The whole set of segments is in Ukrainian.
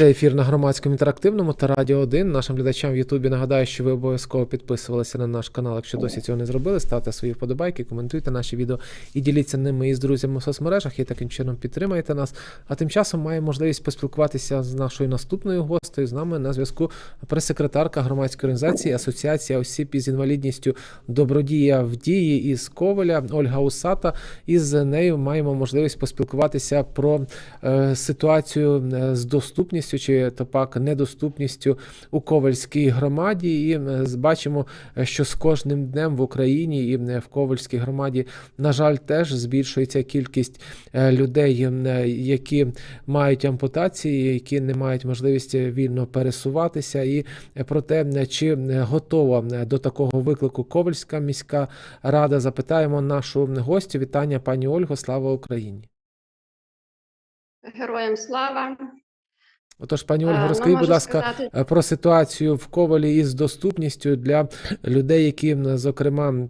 Це ефір на громадському інтерактивному та радіо 1. Нашим глядачам в Ютубі нагадаю, що ви обов'язково підписувалися на наш канал, якщо досі цього не зробили. Ставте свої вподобайки, коментуйте наші відео і діліться ними із друзями в соцмережах. І таким чином підтримайте нас. А тим часом маємо можливість поспілкуватися з нашою наступною гостею. З нами на зв'язку прес-секретарка громадської організації Асоціація осіб із інвалідністю Добродія в дії із Коваля Ольга Усата. І з нею маємо можливість поспілкуватися про е, ситуацію е, з доступністю чи то пак недоступністю у Ковальській громаді. І бачимо, що з кожним днем в Україні і в Ковальській громаді, на жаль, теж збільшується кількість е, людей, е, які мають ампутації, які не мають можливості вільно пересуватися. І е, про те, чи готова до такого виклику Ковальська міська рада, запитаємо нашу гостю. Вітання, пані Ольго, слава Україні! Героям слава. Отож, пані Ольга, ну, розкажіть, будь ласка, сказати- е, про ситуацію в Ковалі із доступністю для людей, які, зокрема, е,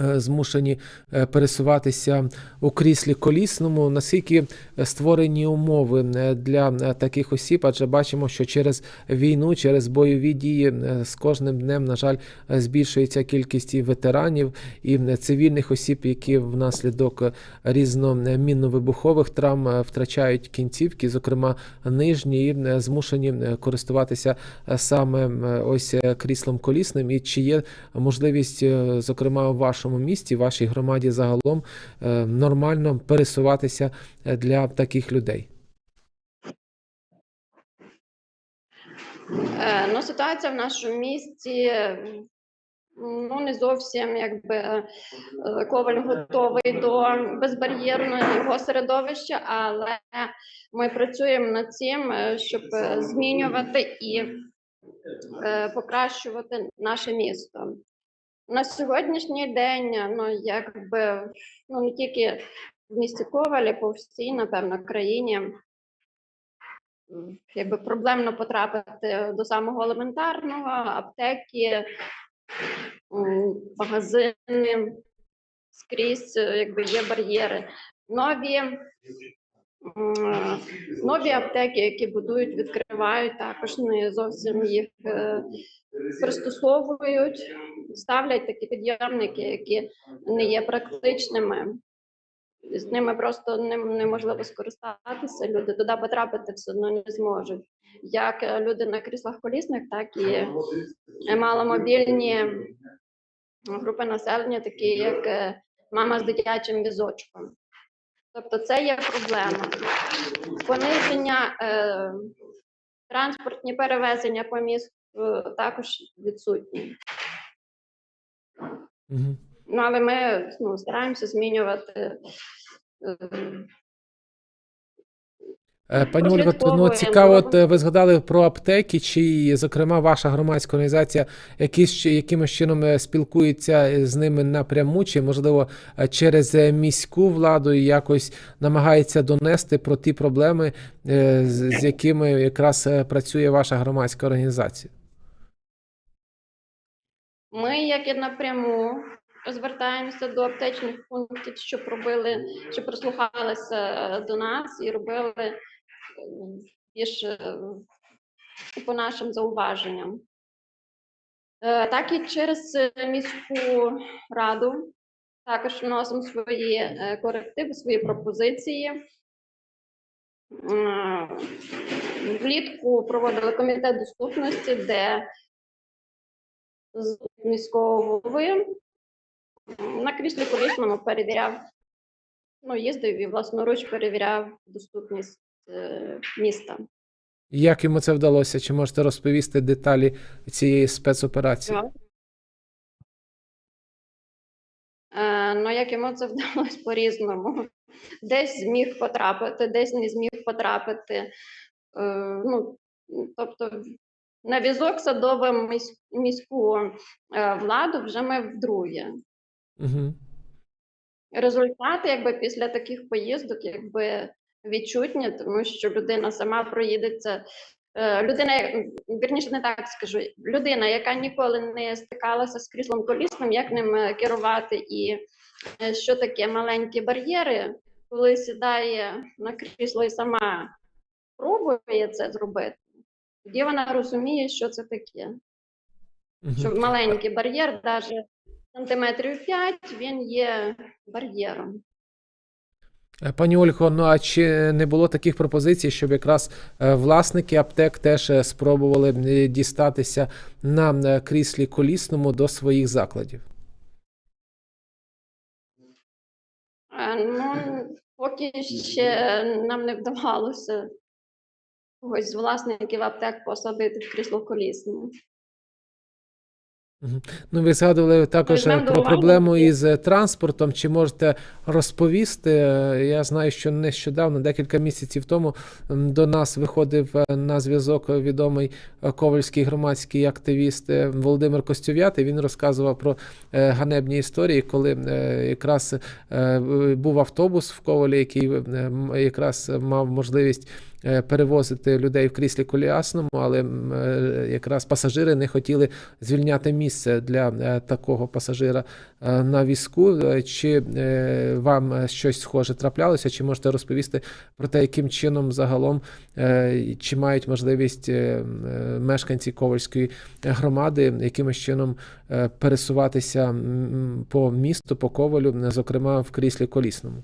змушені е, пересуватися у кріслі колісному. Наскільки е, створені умови е, для е, таких осіб? Адже бачимо, що через війну, через бойові дії е, з кожним днем, на жаль, е, збільшується кількість і ветеранів, і е, цивільних осіб, які внаслідок е, різномінно-вибухових травм е, втрачають кінцівки, зокрема нижні, і е, змушені е, користуватися е, саме е, ось е, кріслом колісним. І чи є можливість, е, зокрема, у вашому місті, вашій громаді загалом е, нормально пересуватися е, для таких людей? Е, Ну, ситуація в нашому місті ну, не зовсім якби Коваль готовий до безбар'єрного його середовища, але ми працюємо над цим, щоб змінювати і покращувати наше місто. На сьогоднішній день, ну якби ну не тільки в місті Ковалі, по всій, напевно, країні. Якби проблемно потрапити до самого елементарного, аптеки, магазини, скрізь якби є бар'єри. Нові, нові аптеки, які будують, відкривають, також не зовсім їх е, пристосовують, ставлять такі підйомники, які не є практичними. З ними просто неможливо скористатися. Люди туди потрапити все одно не зможуть. Як е, люди на кріслах колісних, так і маломобільні групи населення, такі як е, мама з дитячим візочком. Тобто це є проблема. Пониження е, транспортні перевезення по місту е, також відсутні. Угу. Ну, але ми ну, стараємося змінювати. е, Е, Пані Ольго, то, ну цікаво, от е, ви згадали про аптеки, чи, зокрема, ваша громадська організація якісь, якимось чином е, спілкується з ними напряму, чи, можливо, е, через е, міську владу якось намагається донести про ті проблеми, е, з якими якраз е, працює ваша громадська організація? Ми, як і напряму, звертаємося до аптечних пунктів, щоб робили, щоб прислухалися е, до нас і робили е, більш е, по нашим зауваженням. Е, Так і через е, міську раду також вносимо свої корективи, свої пропозиції. Влітку проводили комітет доступності, де з міського голови на кріслі колісному перевіряв, ну, їздив і власноруч перевіряв доступність міста. Як йому це вдалося? Чи можете розповісти деталі цієї спецоперації? Е, ну, як йому це вдалося по-різному. Десь зміг потрапити, десь не зміг потрапити. Е, ну, тобто, на візок садовим міську е, владу вже ми вдруге. Угу. Результати, якби після таких поїздок, якби відчутні, тому що людина сама проїдеться. Е, Людина, я- вірніше, не так скажу. Людина, яка ніколи не стикалася з кріслом колісним, як ним е, керувати, і е, що таке маленькі бар'єри, коли сідає на крісло і сама пробує це зробити, тоді вона розуміє, що це таке. Що маленький бар'єр, навіть сантиметрів 5, він є бар'єром. Е, Пані Ольго, ну а чи не було таких пропозицій, щоб якраз е, власники аптек теж е, спробували дістатися на кріслі колісному до своїх закладів? Ну, поки ще нам не вдавалося когось з власників аптек посадити в крісло колісне. Ну, ви згадували також е, про уваги. проблему із е, транспортом. Чи можете розповісти? Я знаю, що нещодавно, декілька місяців тому, до нас виходив е, на зв'язок відомий ковальський громадський активіст Володимир Костюв'ятий. Він розказував про ганебні історії, коли якраз був автобус в Ковалі, який якраз мав можливість перевозити людей в кріслі коліасному, але е, якраз пасажири не хотіли звільняти місце для е, такого пасажира е, на візку. Е, Чи е, вам е, щось схоже траплялося? Чи можете розповісти про те, яким чином загалом е, чи мають можливість е, е, мешканці Ковальської громади якимось чином е, пересуватися по місту, по ковалю, е, зокрема в кріслі колісному?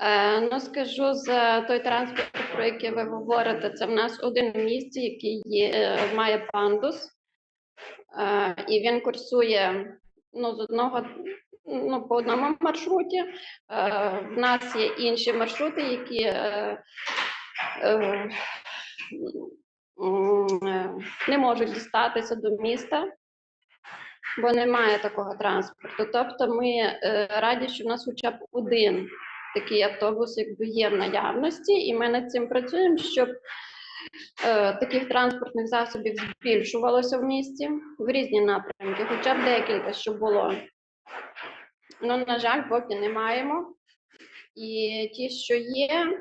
Е, Ну, скажу за той транспорт, про який ви говорите. Це в нас один в який є, е, має пандус, Е, і він курсує ну, з одного ну, по одному маршруті. В нас є інші маршрути, які не можуть дістатися до міста. Бо немає такого транспорту. Тобто ми раді, що в нас хоча б один такий автобус якби є в наявності, і ми над цим працюємо, щоб е, таких транспортних засобів збільшувалося в місті в різні напрямки, хоча б декілька, щоб було. Ну, на жаль, поки не маємо. І ті, що є,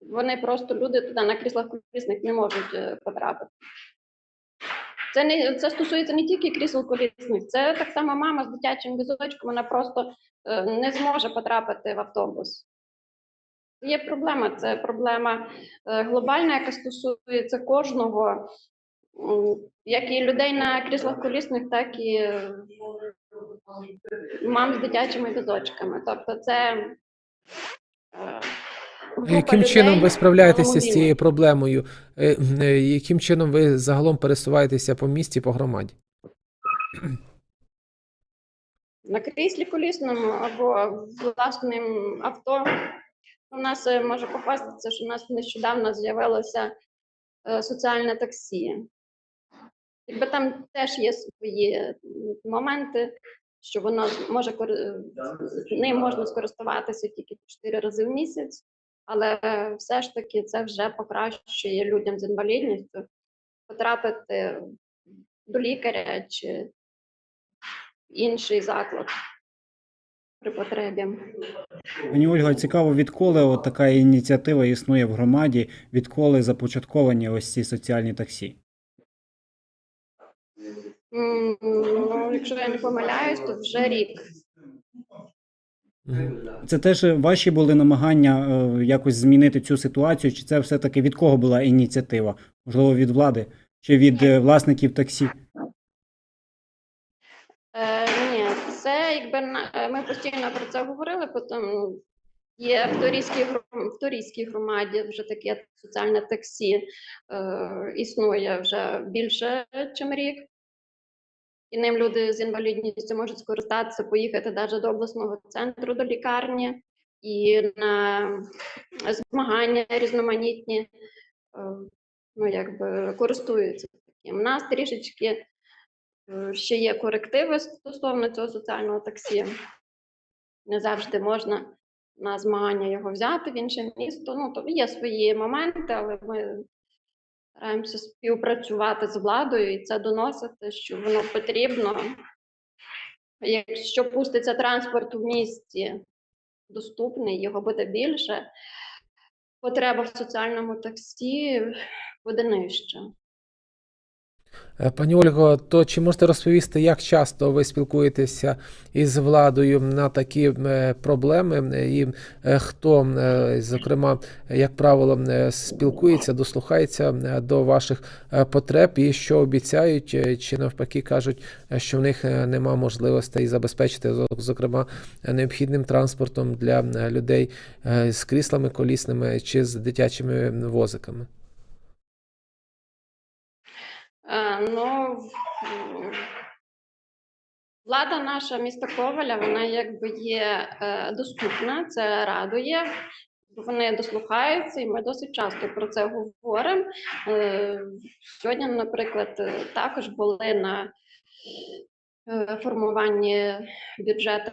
вони просто люди туди на кріслах колісних не можуть е, потрапити. Це не це стосується не тільки крісел колісних, це так само мама з дитячим візочком, вона просто е, не зможе потрапити в автобус. Є проблема, це проблема е, глобальна, яка стосується кожного, як і людей на кріслах колісних, так і е, мам з дитячими візочками. Тобто це Яким чином ви справляєтеся з цією проблемою? Е, е, Яким чином ви загалом пересуваєтеся по місті, по громаді? на кріслі колісному або власним авто. У нас е, може попастися, що у нас нещодавно з'явилося соціальне таксі. Якби там теж є свої моменти, що воно може ним можна скористуватися тільки 4 рази в місяць, але все ж таки це вже покращує людям з інвалідністю потрапити до лікаря чи інший заклад при потребі. Пані Ольга, цікаво, відколи от така ініціатива існує в громаді, відколи започатковані ось ці соціальні таксі? Ну, якщо я не помиляюсь, то вже рік. Це теж ваші були намагання е, якось змінити цю ситуацію, чи це все-таки від кого була ініціатива? Можливо, від влади чи від е, власників таксі? Е, ні, це якби на- е, ми постійно про це говорили. Потім є в Торійській в Торійській громаді вже таке соціальне таксі е, існує вже більше, ніж рік. І ним люди з інвалідністю можуть скористатися, поїхати навіть до обласного центру, до лікарні і на змагання різноманітні, е, ну якби користуються таким. У нас трішечки е, ще є корективи стосовно цього соціального таксі. Не завжди можна на змагання його взяти в інше місто. Ну, то є свої моменти, але ми стараємося співпрацювати з владою і це доносити, що воно потрібно. Якщо пуститься транспорт в місті доступний, його буде більше, потреба в соціальному таксі буде нижча. Е, Пані Ольго, то чи можете розповісти, як часто ви спілкуєтеся із владою на такі е, проблеми, е, і хто, зокрема, як правило, спілкується, дослухається до ваших потреб і що обіцяють, чи навпаки кажуть, що в них нема можливостей забезпечити, зокрема, необхідним транспортом для людей з кріслами колісними чи з дитячими возиками? Е, Ну, влада наша міста Коваля, вона якби є е, доступна, це радує. Вони дослухаються, і ми досить часто про це говоримо. Е, Сьогодні, наприклад, також були на формуванні бюджету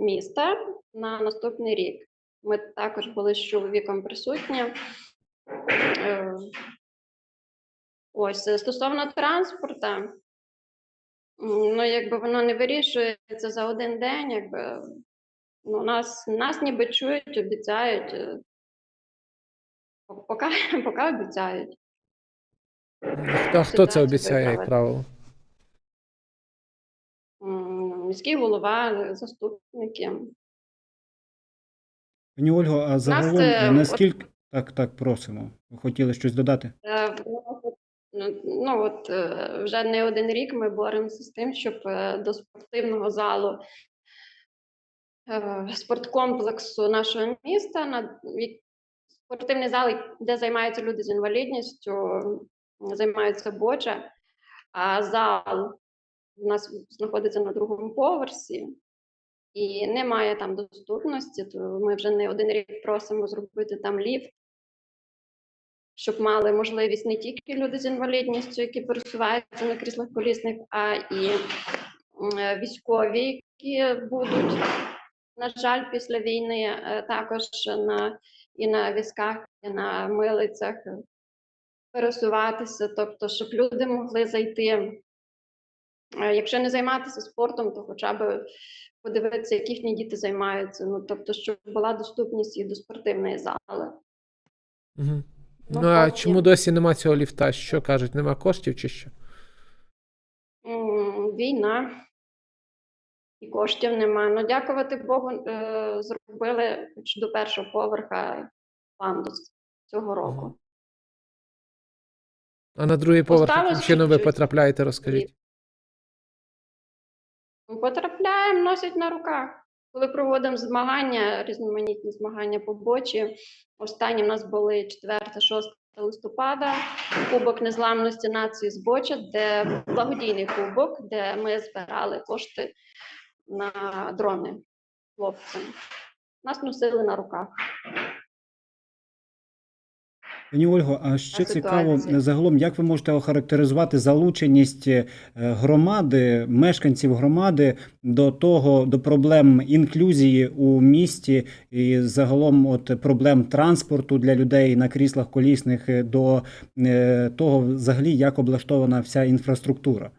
міста на наступний рік. Ми також були з чоловіком присутні. Ось е, стосовно транспорту, ну якби воно не вирішується за один день, якби ну, нас, нас ніби чують, обіцяють. е, по- Поки, поки обіцяють. Хто, хто це обіцяє, як правило? Міський голова, заступники. Пані Ольго, а загалом е, е, от- наскільки так, так, просимо. Ви хотіли щось додати? Ну, ну от е, вже не один рік ми боремося з тим, щоб е, до спортивного залу е, спорткомплексу нашого міста на спортивний зал, де займаються люди з інвалідністю, займаються боча, а зал у нас знаходиться на другому поверсі. І немає там доступності, то ми вже не один рік просимо зробити там ліфт, щоб мали можливість не тільки люди з інвалідністю, які пересуваються на кріслах колісних, а і е, військові, які будуть, на жаль, після війни е, також на і на візках, і на милицях пересуватися, тобто, щоб люди могли зайти. Е, Якщо не займатися спортом, то хоча б подивитися, як їхні діти займаються. Ну тобто, щоб була доступність і до спортивної зали. Угу. Ну, Ну, а поки. чому досі нема цього ліфта? Що кажуть, нема коштів чи що? М, Війна і коштів нема. Ну, дякувати Богу, е, зробили хоч до першого поверха пандус цього року. А на другий поверх яким чином ви чуть-чуть. потрапляєте, розкажіть. Потрапляємо, носять на руках. Коли проводимо змагання, різноманітні змагання по бочі. Останні в нас були 4-6 листопада, Кубок Незламності нації з Боча, де благодійний кубок, де ми збирали кошти на дрони хлопцям. Нас носили на руках. Пані Ольго, а ще цікаво загалом, як ви можете охарактеризувати залученість е, громади, мешканців громади до того, до проблем інклюзії у місті і загалом от проблем транспорту для людей на кріслах колісних е, до е, того, взагалі, як облаштована вся інфраструктура?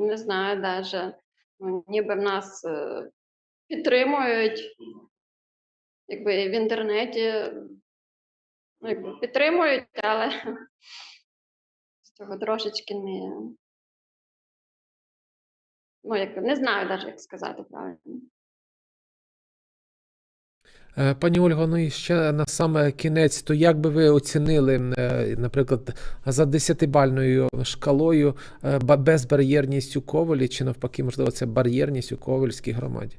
Не знаю навіть. Ніби в нас підтримують, якби в інтернеті ну, якби підтримують, але з цього трошечки не. Ну, як не знаю навіть, як сказати правильно. Е, Пані Ольго, ну і ще на саме кінець, то як би ви оцінили, е, наприклад, за десятибальною шкалою е, безбар'єрність у Ковалі, чи навпаки, можливо, це бар'єрність у Ковальській громаді?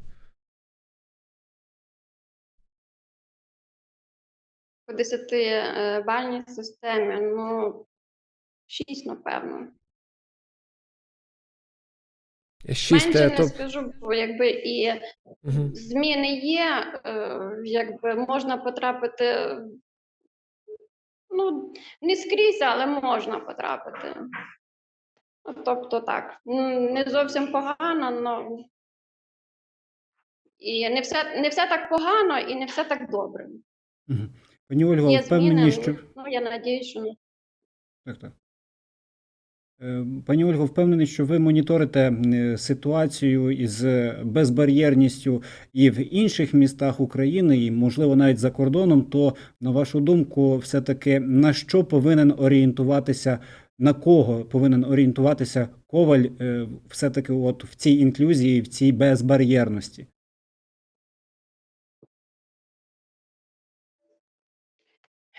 По 10-бальній системі, ну, 6, напевно. Шість, Менше е, не то... скажу, бо якби і Мгм. зміни є, е, якби можна потрапити, ну, не скрізь, але можна потрапити. Ну, Тобто так, не зовсім погано, але і не все, не все так погано, і не все так добре. Мгм. Пані Ольго, Є впевнені, зміни, що ну я надію, що Так, так. Е, Пані Ольго, впевнений, що ви моніторите е, ситуацію із безбар'єрністю і в інших містах України, і можливо навіть за кордоном. То на вашу думку, все-таки на що повинен орієнтуватися, на кого повинен орієнтуватися коваль, е, все-таки, от в цій інклюзії, в цій безбар'єрності?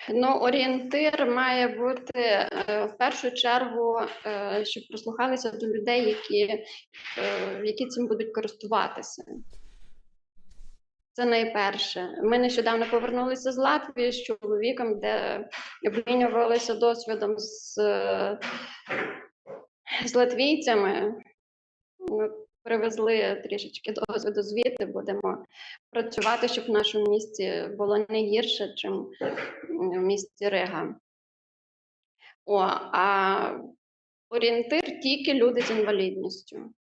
Ну, орієнтир має бути е, в першу чергу, е, щоб прислухалися до людей, які, е, які цим будуть користуватися. Це найперше. Ми нещодавно повернулися з Латвії з чоловіком, де обмінювалися досвідом з, з латвійцями. Привезли трішечки досвіду звідти, будемо працювати, щоб в нашому місті було не гірше, ніж в місті Рига. О, а орієнтир тільки люди з інвалідністю.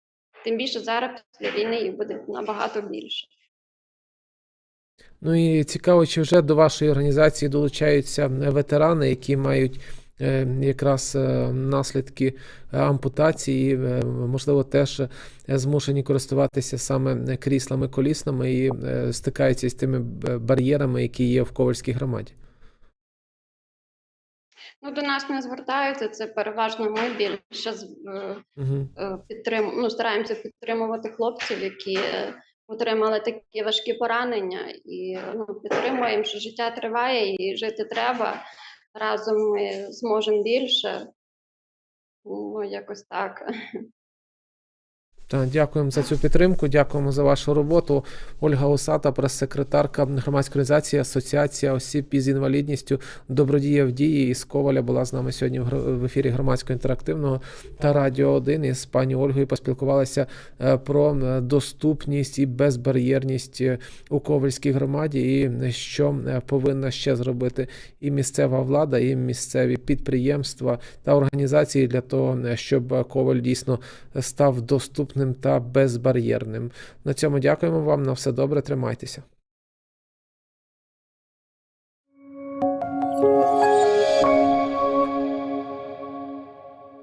Тим більше зараз після війни їх буде набагато більше. Ну і цікаво, чи вже до вашої організації долучаються ветерани, які мають якраз е, наслідки ампутації, е, можливо, теж е, змушені користуватися саме кріслами колісними і е, стикаються з тими бар'єрами, які є в Ковальській громаді. Ну, до нас не звертаються, це переважно ми більше з- е, Угу. е, підтрим... ну, стараємося підтримувати хлопців, які е, отримали такі важкі поранення, і ну, підтримуємо, що життя триває і жити треба. Разом ми зможемо більше. Ну, якось так. Так, дякуємо за цю підтримку, дякуємо за вашу роботу. Ольга Осата, прес-секретарка громадської організації Асоціація осіб із інвалідністю Добродія в дії із Коваля була з нами сьогодні в ефірі громадського інтерактивного та Радіо 1 із пані Ольгою поспілкувалися е, про е, доступність і безбар'єрність е, у Ковальській громаді, і що повинна ще зробити і місцева влада, і місцеві підприємства та організації для того, щоб Коваль дійсно став доступним та безбар'єрним. На цьому дякуємо вам. На все добре, тримайтеся.